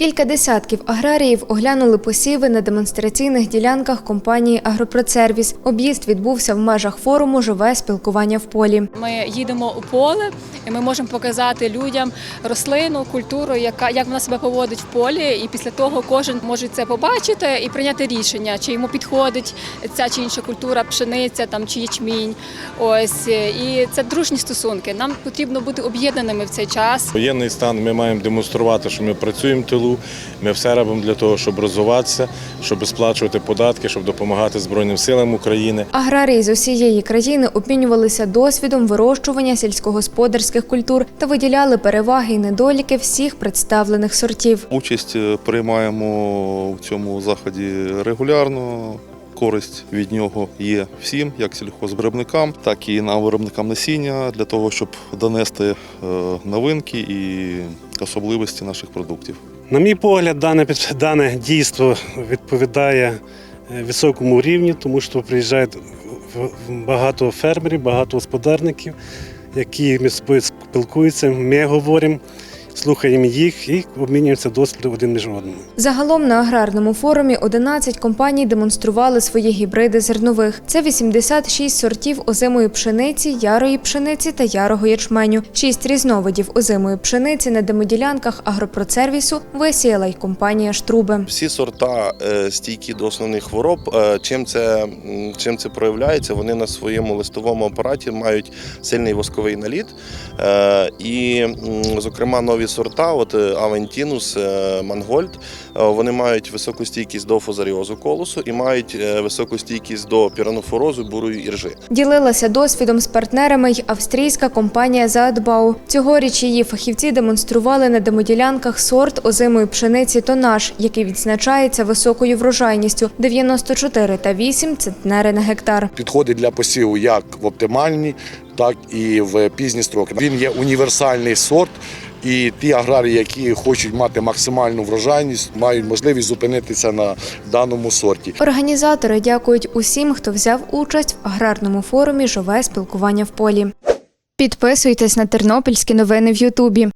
Кілька десятків аграріїв оглянули посіви на демонстраційних ділянках компанії Агропродсервіс. Об'їзд відбувся в межах форуму Живе спілкування в полі. Ми їдемо у поле, і ми можемо показати людям рослину, культуру, яка як вона себе поводить в полі. І після того кожен може це побачити і прийняти рішення, чи йому підходить ця чи інша культура, пшениця там чи ячмінь. Ось і це дружні стосунки. Нам потрібно бути об'єднаними в цей час. Воєнний стан ми маємо демонструвати, що ми працюємо в тилу. Ми все робимо для того, щоб розвиватися, щоб сплачувати податки, щоб допомагати Збройним силам України. Аграрії з усієї країни обмінювалися досвідом вирощування сільськогосподарських культур та виділяли переваги і недоліки всіх представлених сортів. Участь е, приймаємо в цьому заході регулярно. Користь від нього є всім, як сільхозвиробникам, так і нам виробникам насіння, для того, щоб донести е, новинки і особливості наших продуктів. На мій погляд, дане, дане дійство відповідає е, високому рівню, тому що приїжджають багато фермерів, багато господарників, які спілкуються. Ми говоримо, слухаємо їх і обмінюємося досвідом один між одним. Загалом на аграрному форумі 11 компаній демонстрували свої гібриди зернових. Це 86 сортів озимої пшениці, ярої пшениці та ярого ячменю. Шість різновидів озимої пшениці на демоділянках агропродсервісу висіяла й компанія Штруби. Всі сорта е, стійкі до основних хвороб. Е, Чим це, чим це проявляється? Вони на своєму листовому апараті мають сильний восковий наліт. Е, І, зокрема, нові сорта, от е, Авентінус, е, Мангольд, е, вони мають високу стійкість до фузаріозу колосу і мають е, високу стійкість до піранофорозу, бурої іржи. Ділилася досвідом з партнерами й австрійська компанія Заадбау. Цьогоріч її фахівці демонстрували на демоділянках сорт озимої пшениці Тонаж, який відзначається високою врожайністю 94 та 8 центнери на гектар. підходить для посіву як в оптимальні, так і в пізні строки. Він є універсальний сорт. І ті аграрії, які хочуть мати максимальну врожайність, мають можливість зупинитися на даному сорті. Організатори дякують усім, хто взяв участь в аграрному форумі Жове спілкування в полі. Підписуйтесь на тернопільські новини в Ютубі.